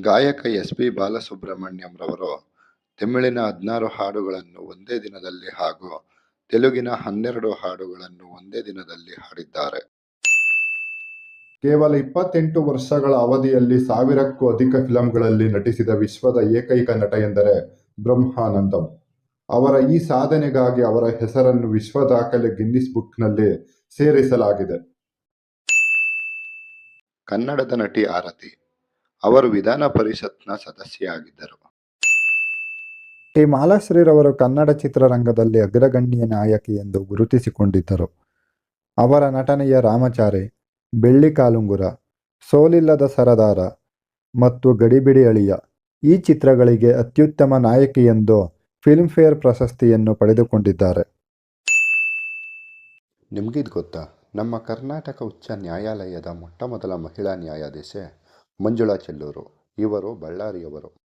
ಗಾಯಕ S P Balasubrahmanyam ರವರು ತಮಿಳಿನ ಹದಿನಾರು ಹಾಡುಗಳನ್ನು ಒಂದೇ ದಿನದಲ್ಲಿ ಹಾಗೂ ತೆಲುಗಿನ ಹನ್ನೆರಡು ಹಾಡುಗಳನ್ನು ಒಂದೇ ದಿನದಲ್ಲಿ ಹಾಡಿದ್ದಾರೆ. ಕೇವಲ ಇಪ್ಪತ್ತೆಂಟು ವರ್ಷಗಳ ಅವಧಿಯಲ್ಲಿ ಸಾವಿರಕ್ಕೂ ಅಧಿಕ ಫಿಲಂಗಳಲ್ಲಿ ನಟಿಸಿದ ವಿಶ್ವದ ಏಕೈಕ ನಟ ಎಂದರೆ ಬ್ರಹ್ಮಾನಂದಂ. ಅವರ ಈ ಸಾಧನೆಗಾಗಿ ಅವರ ಹೆಸರನ್ನು ವಿಶ್ವ ದಾಖಲೆ ಗಿನ್ನಿಸ್ ಬುಕ್ನಲ್ಲಿ ಸೇರಿಸಲಾಗಿದೆ. ಕನ್ನಡದ ನಟಿ ಆರತಿ. ಅವರು ವಿಧಾನ ಪರಿಷತ್ನ ಸದಸ್ಯರಾಗಿದ್ದರು ಟಿ ಮಾಲಾಶ್ರೀರವರು ಕನ್ನಡ ಚಿತ್ರರಂಗದಲ್ಲಿ ಅಗ್ರಗಣ್ಯ ನಾಯಕಿ ಎಂದು ಗುರುತಿಸಿಕೊಂಡಿದ್ದರು. ಅವರ ನಟನೆಯ ರಾಮಚಾರಿ ಬೆಳ್ಳಿ ಕಾಲುಂಗುರ ಸೋಲಿಲ್ಲದ ಸರದಾರ ಮತ್ತು ಗಡಿಬಿಡಿ ಅಳಿಯ ಈ ಚಿತ್ರಗಳಿಗೆ ಅತ್ಯುತ್ತಮ ನಾಯಕಿ ಎಂದು ಫಿಲ್ಮ್ಫೇರ್ ಪ್ರಶಸ್ತಿಯನ್ನು ಪಡೆದುಕೊಂಡಿದ್ದಾರೆ. ನಿಮಗಿದು ಗೊತ್ತಾ ನಮ್ಮ ಕರ್ನಾಟಕ ಉಚ್ಚ ನ್ಯಾಯಾಲಯದ ಮೊಟ್ಟಮೊದಲ ಮಹಿಳಾ ನ್ಯಾಯಾಧೀಶೆ ಮಂಜುಳಾ ಚೆಲ್ಲೂರು. ಇವರು ಬಳ್ಳಾರಿಯವರು.